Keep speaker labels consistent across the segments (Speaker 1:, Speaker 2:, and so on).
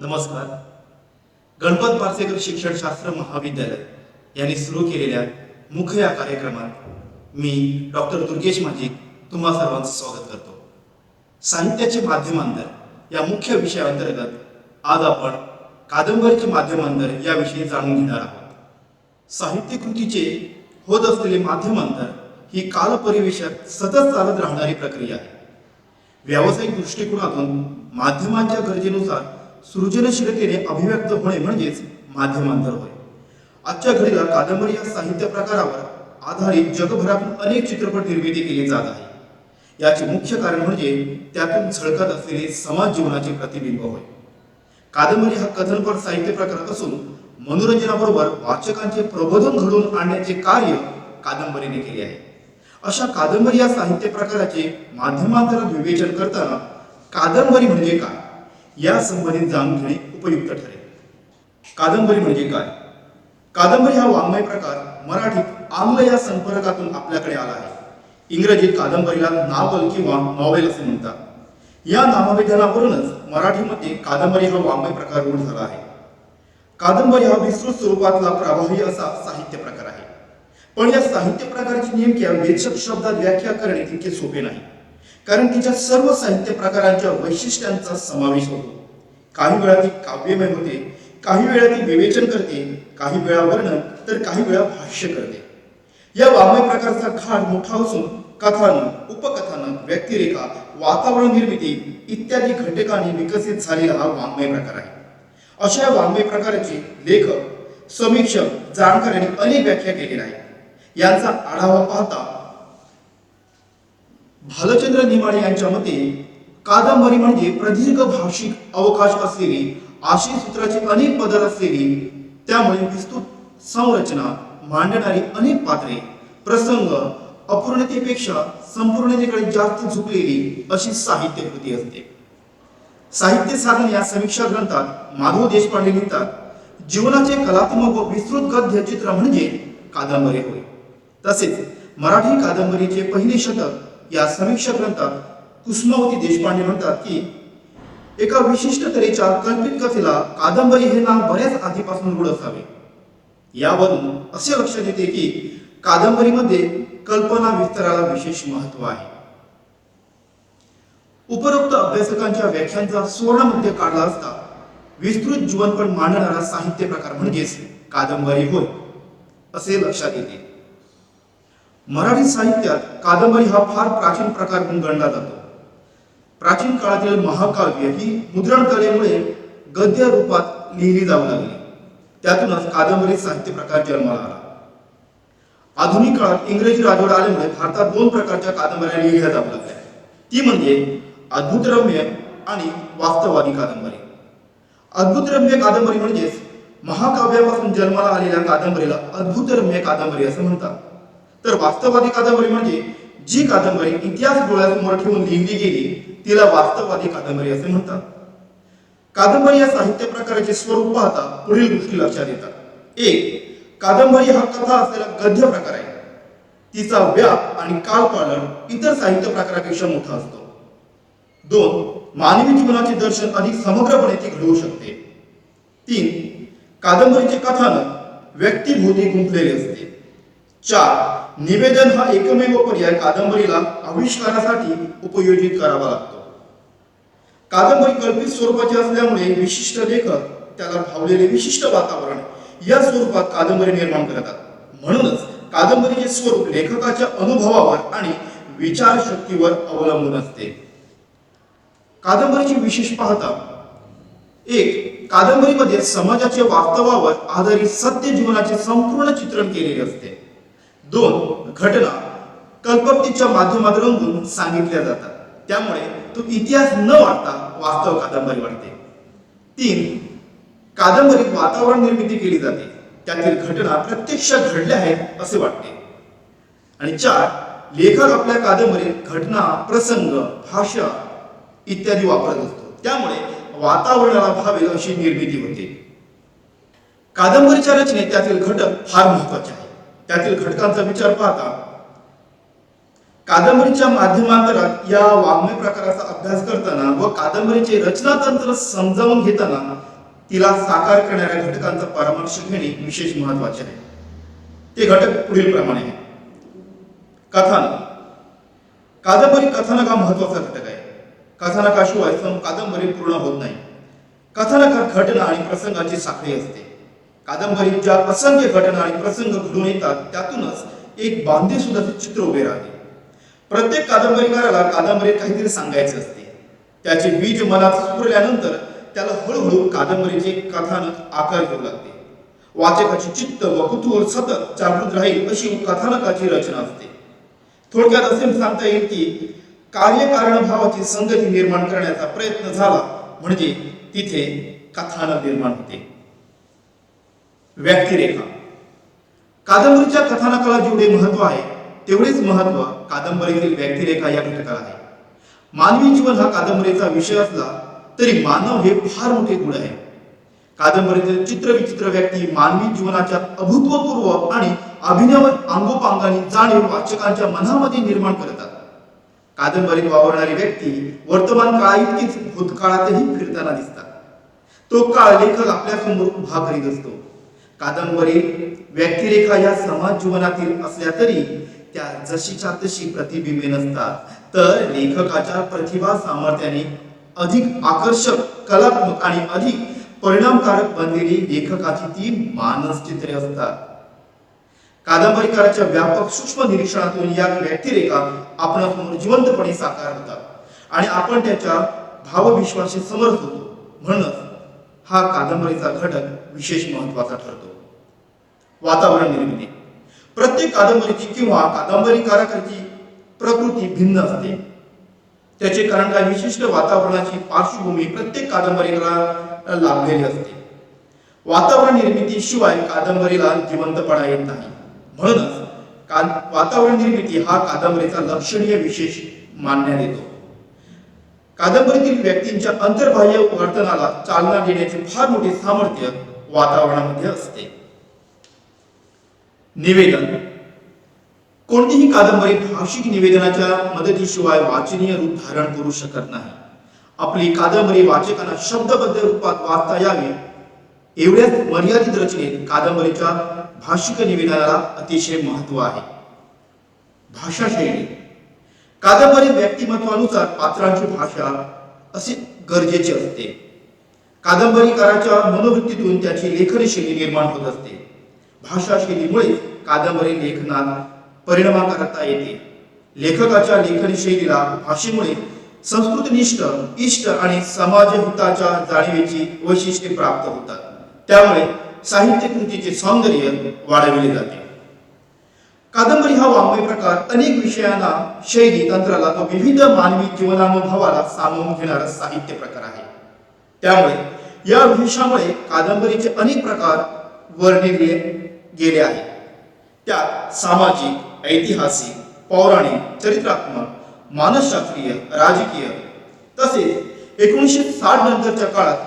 Speaker 1: नमस्कार. गणपत पारसेकर शिक्षणशास्त्र महाविद्यालय यांनी सुरू केलेल्या मुख्य या कार्यक्रमात मी डॉक्टर दुर्गेश माझी तुम्हा सर्वांचं स्वागत करतो. साहित्याचे माध्यमांतर या मुख्य विषयाअंतर्गत आज आपण कादंबरीचे माध्यमांतर याविषयी जाणून घेणार आहोत. साहित्य कृतीचे होत असलेले माध्यमांतर ही कालपरिवेशात सतत चालत राहणारी प्रक्रिया आहे. व्यावसायिक दृष्टिकोनातून माध्यमांच्या गरजेनुसार सृजनशीलतेने अभिव्यक्त होणे म्हणजेच माध्यमांतर होय. आजच्या घडीला कादंबरी या साहित्य प्रकारावर आधारित जगभरातून अनेक चित्रपट निर्मिती केली जात आहे. याचे मुख्य कारण म्हणजे त्यातून झळकत असलेले समाज जीवनाचे प्रतिबिंब होय. कादंबरी हा कथनपर साहित्य प्रकार असून मनोरंजनाबरोबर वाचकांचे प्रबोधन घडवून आणण्याचे कार्य कादंबरीने केले आहे. अशा कादंबरी या साहित्य प्रकाराचे माध्यमांतरात विवेचन करताना कादंबरी म्हणजे काय? या संबंधित जाणून घेणे उपयुक्त ठरेल. कादंबरी म्हणजे काय? कादंबरी हा वाङ्मय प्रकार मराठीत आंग्ल या संपर्कातून आपल्याकडे आला आहे. इंग्रजीत कादंबरीला नावल किंवा नॉवेल असे म्हणतात. या नामविधानावरूनच मराठीमध्ये कादंबरी हा वाङ्मय प्रकार रूढ झाला आहे. कादंबरी हा विस्तृत स्वरूपातला प्रभावी असा साहित्य प्रकार आहे. पण या साहित्य प्रकाराची नेमक्या वेचक शब्दात व्याख्या करणे तितके सोपे नाही. कारण तिच्या सर्व साहित्य प्रकारांच्या वैशिष्ट्यांचा समावेश होतो. काही वेळा ती काव्यमय होते काही वेळा ती विवेचन करते काही वेळा वर्णन तर काही वेळा भाष्य करते. या वाङ्मय प्रकारचा घाट मोठा असून कथानक उपकथानक व्यक्तिरेखा वातावरण निर्मिती इत्यादी घटकांनी विकसित झालेला हा वाङ्मय प्रकार आहे. अशा वाङ्मय प्रकाराचे लेखक समीक्षक जाणकार यांनी अनेक व्याख्या केलेल्या आहेत. यांचा आढावा पाहता भालचंद्र निमाळे यांच्या मते कादंबरी म्हणजे प्रदीर्घ भाषिक अवकाश असलेली आशय सूत्राचे अनेक पदर असलेली त्यामुळे विस्तृत संरचना मांडणारी अनेक पात्रे प्रसंग अपूर्णतेपेक्षा संपूर्णतेकडे जास्त झुकलेली अशी साहित्य कृती असते. साहित्य साधन या समीक्षा ग्रंथात माधव देशपांडे लिहितात जीवनाचे कलात्मक व विस्तृत गद्य चित्र म्हणजे कादंबरी होय. तसेच मराठी कादंबरीचे पहिले शतक या समीक्षा ग्रंथात कुसुमावती देशपांडे म्हणतात की एका विशिष्ट तऱ्हेच्या कल्पित कथेला कादंबरी हे नाव बऱ्याच आधीपासून रूढ असावे यावरून असे लक्षात येते की कादंबरीमध्ये कल्पना विस्ताराला विशेष महत्त्व आहे. उपरोक्त अभ्यासकांच्या व्याख्यांचा सुवर्णमध्ये काढला असता विस्तृत जीवनपण मांडणारा साहित्य प्रकार म्हणजेच कादंबरी होय असे लक्षात येते. मराठी साहित्यात कादंबरी हा फार प्राचीन प्रकार म्हणून गणला जातो. प्राचीन काळातील महाकाव्य ही मुद्रण कलेमुळे गद्य रूपात लिहिली जाऊ लागली. त्यातूनच कादंबरी साहित्य प्रकार जन्माला आला. आधुनिक काळात इंग्रजी राजवड आल्यामुळे भारतात दोन प्रकारच्या कादंबऱ्या लिहिल्या जाऊ लागल्या. ती म्हणजे अद्भुतरम्य आणि वास्तववादी कादंबरी. अद्भुतरम्य कादंबरी म्हणजेच महाकाव्यापासून जन्माला आलेल्या कादंबरीला अद्भुतरम्य कादंबरी असं म्हणतात. तर वास्तववादी कादंबरी म्हणजे जी कादंबरी इतिहास डोळ्यासमोर ठेवून लिहिली गेली तिला वास्तववादी कादंबरी असे म्हणतात. कादंबरी या साहित्य प्रकाराचे स्वरूप पाहता पुढील गोष्टी लक्षात येतात. एक कादंबरी हा कथा असलेला गद्य प्रकार आहे. तिचा व्याप आणि कालपालन इतर साहित्य प्रकारापेक्षा मोठा असतो. दोन मानवी जीवनाचे दर्शन अधिक समग्रपणे ती घडवू शकते. तीन कादंबरीचे कथानक व्यक्तिभूती गुंतलेले असते. चार निवेदन हा एकमेव पर्याय कादंबरीला आविष्कारासाठी उपयोजित करावा लागतो. कादंबरी कल्पित स्वरूपाची असल्यामुळे विशिष्ट लेखक त्याला भावलेले विशिष्ट वातावरण या स्वरूपात कादंबरी निर्माण करतात. म्हणूनच कादंबरीचे स्वरूप लेखकाच्या अनुभवावर आणि विचारशक्तीवर अवलंबून असते. कादंबरीची विशेष पाहता एक कादंबरीमध्ये समाजाच्या वास्तवावर आधारित सत्य जीवनाचे संपूर्ण चित्रण केलेले असते. दोन घटना कल्पकतीच्या माध्यमात रंगून सांगितल्या जातात. त्यामुळे तो इतिहास न वाटता वास्तव कादंबरी वाटते तीन कादंबरीत वातावरण निर्मिती केली जाते. त्यातील घटना प्रत्यक्ष घडल्या आहेत असे वाटते. आणि चार लेखक आपल्या कादंबरीत घटना प्रसंग भाषा इत्यादी वापरत असतो. त्यामुळे वातावरणाला भावेल अशी निर्मिती होते. कादंबरीच्या रचनेत त्यातील घटक फार महत्त्वाचे आहेत. त्यातील घटकांचा विचार पाहता कादंबरीच्या माध्यमांतरात या वाङ्मय प्रकाराचा अभ्यास करताना व कादंबरीचे रचनातंत्र समजावून घेताना तिला साकार करणाऱ्या घटकांचा परामर्श घेणे विशेष महत्त्वाचे आहे. ते घटक पुढील प्रमाणे आहे कथानक कादंबरी कथानक हा महत्त्वाचा घटक आहे. कथानकाशिवाय सम कादंबरी पूर्ण होत नाही. कथानकात घटना आणि प्रसंगाची साखळी असते. कादंबरीत ज्या असंख्य घटना आणि प्रसंग घडून येतात त्यातूनच एक बांधे सुद्धा चित्र उभे राहते. प्रत्येक कादंबरीकाराला कादंबरीत काहीतरी सांगायचे असते. त्याचे बीज मनात सुरल्यानंतर त्याला हळूहळू कादंबरीचे कथानक आकार घेऊ लागते. वाचकाची चित्त व कुतूहल सतत जागृत राहील अशी कथानकाची रचना असते. थोडक्यात असे सांगता येईल की कार्यकारण भावाची संगती निर्माण करण्याचा प्रयत्न झाला म्हणजे तिथे कथानक निर्माण होते. व्यक्तिरेखा. कादंबरीच्या कथानकाला जेवढे महत्त्व आहे तेवढेच महत्त्व कादंबरीतील व्यक्तिरेखा या घटकाला आहे. मानवी जीवन हा कादंबरीचा विषय असला तरी मानव हे फार मोठे गुण आहे. कादंबरीतील चित्रविचित्र व्यक्ती मानवी जीवनाच्या अभूतपूर्व आणि अभिनव अंगोपांगाने जाणीव वाचकांच्या मनामध्ये निर्माण करतात. कादंबरीत वावरणारी व्यक्ती वर्तमान काळाइतकीच भूतकाळातही फिरताना दिसतात. तो काळ लेखक आपल्यासमोर उभा करीत असतो. कादंबरी व्यक्तिरेखा या समाज जीवनातील असल्या तरी त्या जशीच्या तशी प्रतिबिंबे नसतात. तर लेखकाच्या प्रतिभा सामर्थ्याने अधिक आकर्षक कलात्मक आणि अधिक परिणामकारक बनलेली लेखकाची ती मानसचित्रे असतात. कादंबरीकाराच्या व्यापक सूक्ष्म निरीक्षणातून या व्यक्तिरेखा आपणासमोर जिवंतपणे साकार होतात आणि आपण त्याच्या भावविश्वाशी समर्थ होतो. म्हणूनच हा कादंबरीचा घटक विशेष महत्त्वाचा ठरतो. वातावरण निर्मिती. प्रत्येक कादंबरीची किंवा कादंबरीकाराची प्रकृती भिन्न असते. त्याचे कारण काय? विशिष्ट वातावरणाची पार्श्वभूमी प्रत्येक कादंबरीला लाभलेली असते. वातावरण निर्मितीशिवाय कादंबरीला जिवंतपणा येत नाही. म्हणूनच का वातावरण निर्मिती हा कादंबरीचा लक्षणीय विशेष मानण्यात येतो. कादंबरीतील व्यक्तींच्या अंतर्बाह्य वर्तनाला चालना देण्याचे फार मोठे सामर्थ्य वातावरणामध्ये असते. निवेदन. कोणतीही कादंबरी भाषिक निवेदनाच्या मदतीशिवाय वाचनीय रूप धारण करू शकत नाही. आपली कादंबरी वाचकांना शब्दबद्ध रूपात वाचता यावी एवढ्याच मर्यादित रचनेत कादंबरीच्या भाषिक निवेदनाला अतिशय महत्त्व आहे. भाषा शैली. कादंबरी व्यक्तिमत्वानुसार पात्रांची भाषा असे गरजेचे असते. कादंबरीकाराच्या मनोवृत्तीतून त्याची लेखन शैली निर्माण होत असते. भाषा शैलीमुळे कादंबरी लेखनात परिणाम करता येते. लेखकाच्या लेखन शैलीला भाषेमुळे संस्कृतनिष्ठ इष्ट आणि समाजहिताच्या जाणीवेची वैशिष्ट्ये प्राप्त होतात. त्यामुळे साहित्य कृतीचे सौंदर्य वाढविले जाते. कादंबरी हा वाङ्मय प्रकार. अनेक विषयांना शैली तंत्राला व विविध मानवी जीवनानुभवाला सामावून घेणारा साहित्य प्रकार आहे. त्यामुळे या विषयामुळे कादंबरीचे अनेक प्रकार वर्णिले गेले आहेत. त्यात सामाजिक ऐतिहासिक पौराणिक चरित्रात्मक मानसशास्त्रीय राजकीय तसेच एकोणीसशे साठ नंतरच्या काळात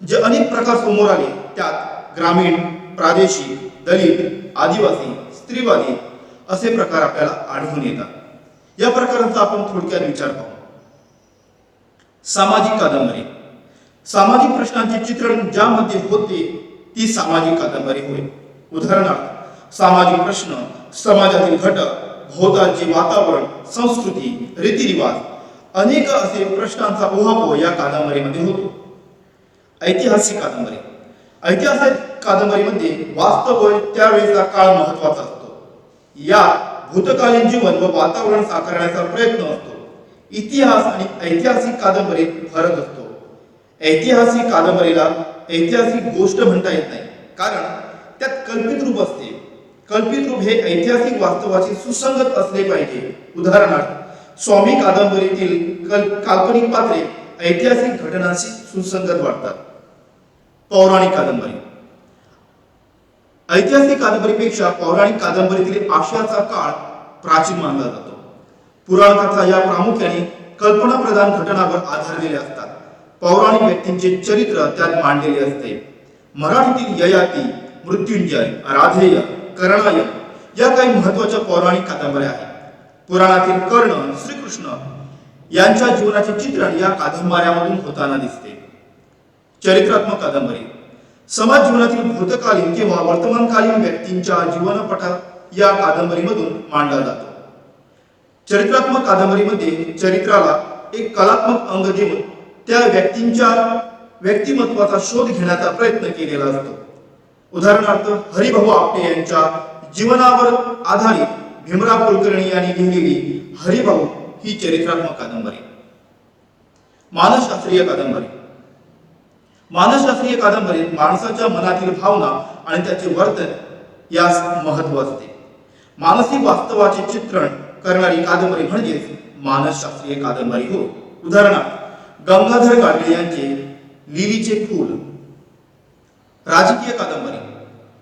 Speaker 1: जे अनेक प्रकार समोर आले त्यात ग्रामीण प्रादेशिक दलित आदिवासी स्त्रीवादी असे प्रकार आपल्याला आढळून येतात. या प्रकारांचा आपण थोडक्यात विचार पाहू. सामाजिक कादंबरी. सामाजिक प्रश्नांचे चित्रण ज्यामध्ये होते ती सामाजिक कादंबरी होय. उदाहरणार्थ सामाजिक प्रश्न समाजातील घटक भोवतालचे वातावरण संस्कृती रीतिरिवाज अनेक असे प्रश्नांचा उहापोह या कादंबरीमध्ये होतो. ऐतिहासिक कादंबरी. ऐतिहासिक कादंबरीमध्ये वास्तव व त्यावेळेचा काळ महत्त्वाचा असतो. या भूतकालीन जीवन व वातावरण साकारण्याचा प्रयत्न असतो. इतिहास आणि ऐतिहासिक कादंबरीत फरक असतो. ऐतिहासिक कादंबरीला ऐतिहासिक गोष्ट म्हणता येत नाही कारण त्यात कल्पित रूप असते. कल्पित रूप हे ऐतिहासिक वास्तवाशी सुसंगत असले पाहिजे. उदाहरणार्थ स्वामी कादंबरीतील कल काल्पनिक पात्रे ऐतिहासिक घटनांशी सुसंगत वाटतात. पौराणिक कादंबरी. ऐतिहासिक कादंबरीपेक्षा पौराणिक कादंबरीतील आशयाचा काळ प्राचीन मानला जातो. पुराणकथा या प्रामुख्याने कल्पना प्रधान घटनावर आधारलेल्या असतात. पौराणिक व्यक्तींचे चरित्र त्यात मांडलेले असते. मराठीतील ययाती मृत्युंजय राधेय कर्णाय या काही महत्त्वाच्या पौराणिक कादंबऱ्या आहेत. पुराणातील कर्ण श्रीकृष्ण यांच्या जीवनाचे चित्रण या कादंबऱ्यामधून होताना दिसते. चरित्रात्मक कादंबरी. समाज जीवनातील भूतकालीन किंवा वर्तमानकालीन व्यक्तींच्या जीवनपटा या कादंबरीमधून मांडला जातो. चरित्रात्मक कादंबरीमध्ये चरित्राला एक कलात्मक अंग देऊन त्या व्यक्तींच्या व्यक्तिमत्वाचा शोध घेण्याचा प्रयत्न केलेला असतो. उदाहरणार्थ हरिभाऊ आपटे यांच्या जीवनावर आधारित भीमराव कुलकर्णी यांनी लिहिलेली हरिभाऊ ही चरित्रात्मक कादंबरी. मानसशास्त्रीय कादंबरी. मानसशास्त्रीय कादंबरीत माणसाच्या मनातील भावना आणि त्याचे वर्तन यास महत्त्व असते. मानसिक वास्तवाचे चित्रण करणारी कादंबरी म्हणजेच मानसशास्त्रीय कादंबरी हो उदाहरणार्थ गंगाधर गाडगे यांचे लिलीचे फूल. राजकीय कादंबरी.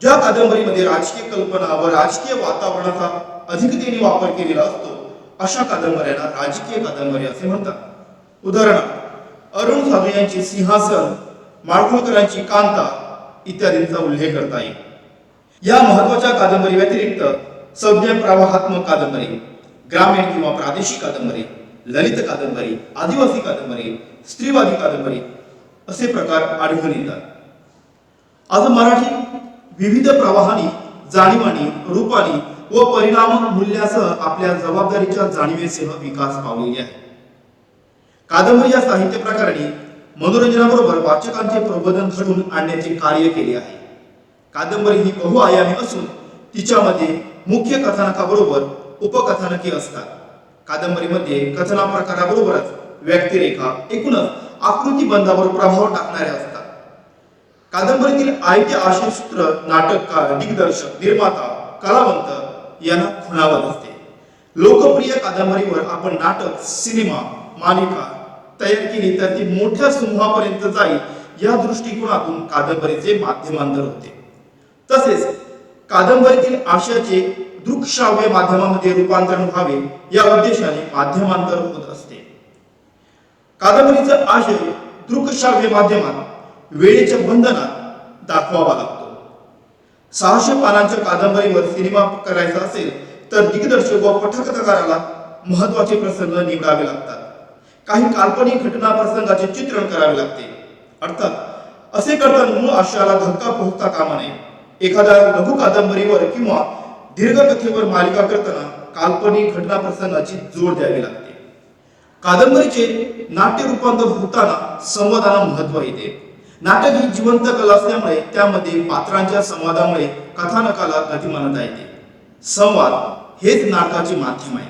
Speaker 1: ज्या कादंबरीमध्ये राजकीय कल्पना व राजकीय वातावरणाचा अधिकतेने वापर केलेला असतो अशा कादंबऱ्यांना राजकीय कादंबरी असे म्हणतात. उदाहरणार्थ अरुण साधू यांचे सिंहासन माडखोलकरांची कांता इत्यादींचा उल्लेख करता येईल. या महत्त्वाच्या कादंबरी व्यतिरिक्त संज्ञा प्रवाहात्मक कादंबरी ग्रामीण किंवा प्रादेशिक कादंबरी ललित कादंबरी आदिवासी कादंबरी स्त्रीवादी कादंबरी असे प्रकार आढळून येतात. आज मराठी विविध प्रवाहाने जाणीवानी रूपाने व परिणाम मूल्यासह आपल्या जबाबदारीच्या जाणीवेसह विकास पावलेली आहे. कादंबरी या साहित्य प्रकाराने मनोरंजनाबरोबर वाचकांचे प्रबोधन घडवून आणण्याचे कार्य केले आहे. कादंबरी ही बहुआयामी असून तिच्यामध्ये मुख्य कथानकाबरोबर उपकथानके असतात. कादंबरीमध्ये कथना प्रकाराबरोबरच व्यक्तिरेखा एकूणच आकृतीबंधावर प्रभाव टाकणाऱ्या असतात. कादंबरीतील आयत्य आशयसूत्र नाटककार दिग्दर्शक निर्माता कलावंत यांना खुणावत असते. लोकप्रिय कादंबरीवर आपण नाटक सिनेमा मालिका तयार केली तर ती मोठ्या समूहापर्यंत जाईल या दृष्टिकोनातून कादंबरीचे माध्यमांतर होते. तसेच कादंबरीतील आशयाचे दृकश्राव्य माध्यमामध्ये रूपांतरण व्हावे या उद्देशाने माध्यमांतर होत असते. कादंबरीचा आशय दृकश्राव्य माध्यमात वेळेच्या बंधनात दाखवावा लागतो. सहाशे पानांच्या कादंबरीवर सिनेमा करायचा असेल तर दिग्दर्शक व पठकथकाराला महत्त्वाचे प्रसंग निवडावे लागतात. काही काल्पनिक घटना प्रसंगाचे चित्रण करावे लागते. अर्थात असे करताना मूळ आशयाला धक्का पोहोचता कामा नये. एखाद्या लघु कादंबरीवर किंवा दीर्घकथेवर मालिका करताना काल्पनिक घटना प्रसंगाची जोड द्यावी लागते. कादंबरीचे नाट्य रूपांतर होताना संवादाला महत्त्व येते. नाटक ही जिवंत कला असल्यामुळे त्यामध्ये पात्रांच्या संवादामुळे कथानकाला गतिमानता येते. संवाद हेच नाटकाचे माध्यम आहे.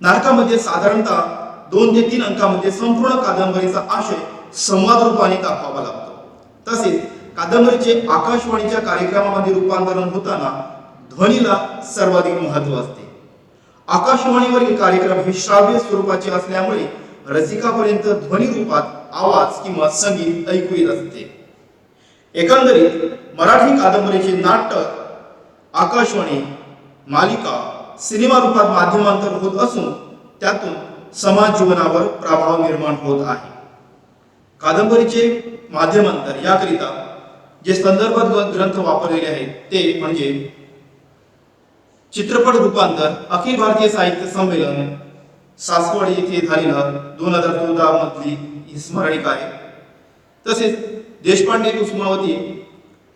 Speaker 1: नाटकामध्ये साधारणतः दोन ते तीन अंकामध्ये संपूर्ण कादंबरीचा आशय संवाद रूपाने दाखवावा लागतो. तसेच कादंबरीचे आकाशवाणीच्या कार्यक्रमामध्ये रूपांतरण होताना ध्वनीला सर्वाधिक महत्त्व असते. आकाशवाणीवरील कार्यक्रम हे श्राव्य स्वरूपाचे असल्यामुळे रसिकापर्यंत ध्वनी रूपात आवाज किंवा संगीत ऐकू येत असते. एकंदरीत मराठी कादंबरीचे नाटक आकाशवाणी मालिका सिनेमा रूपात माध्यमांतर होत असून त्यातून समाज जीवनावर प्रभाव निर्माण होत आहे. कादंबरीचे माध्यमांतर याकरिता जे संदर्भ ग्रंथ वापरलेले आहेत ते म्हणजे चित्रपट रूपांतर अखिल भारतीय साहित्य संमेलन सासवड येथे झालेलं दोन हजार चौदा मधली ही स्मरणिका आहे. तसेच देशपांडे कुसुमावती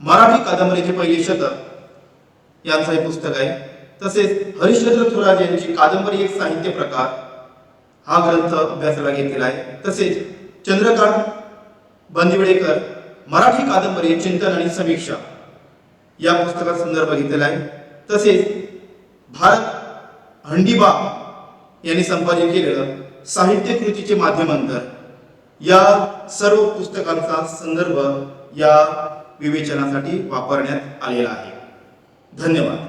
Speaker 1: मराठी कादंबरीचे पहिले शतक यांचं हे पुस्तक आहे. तसेच हरिश्चंद्र थोरात यांची कादंबरी एक साहित्य प्रकार हा ग्रंथ अभ्यासाला घेतलेला आहे. तसेच चंद्रकांत बंदिवडेकर मराठी कादंबरी चिंतन आणि समीक्षा या पुस्तकात संदर्भ घेतलेला आहे. तसेच भारत हंडीबा यांनी संपादित केलेलं साहित्य कृतीचे माध्यमांतर या सर्व पुस्तकांचा संदर्भ या विवेचनासाठी वापरण्यात आलेला आहे. धन्यवाद.